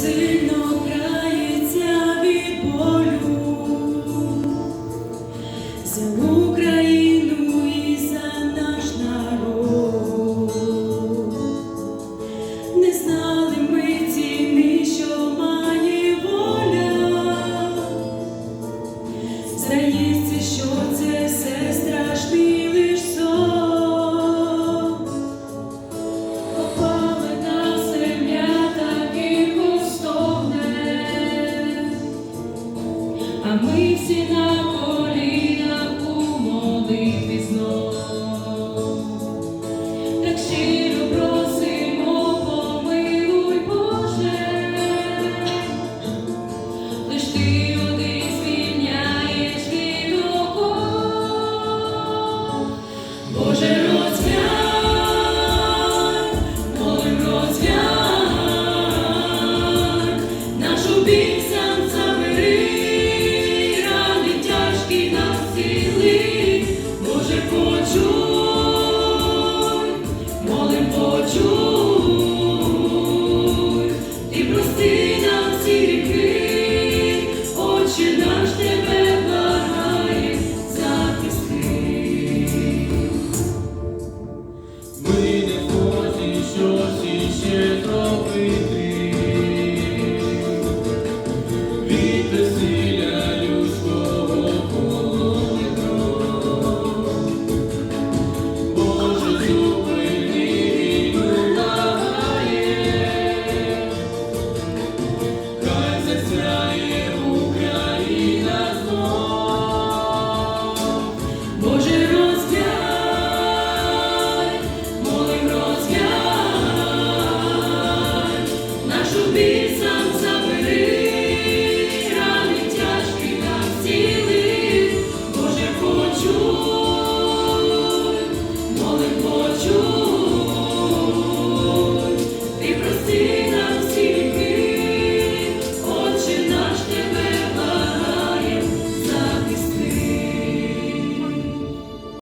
сильно крається від болю за Україну і за наш народ. Не знаю ajuda.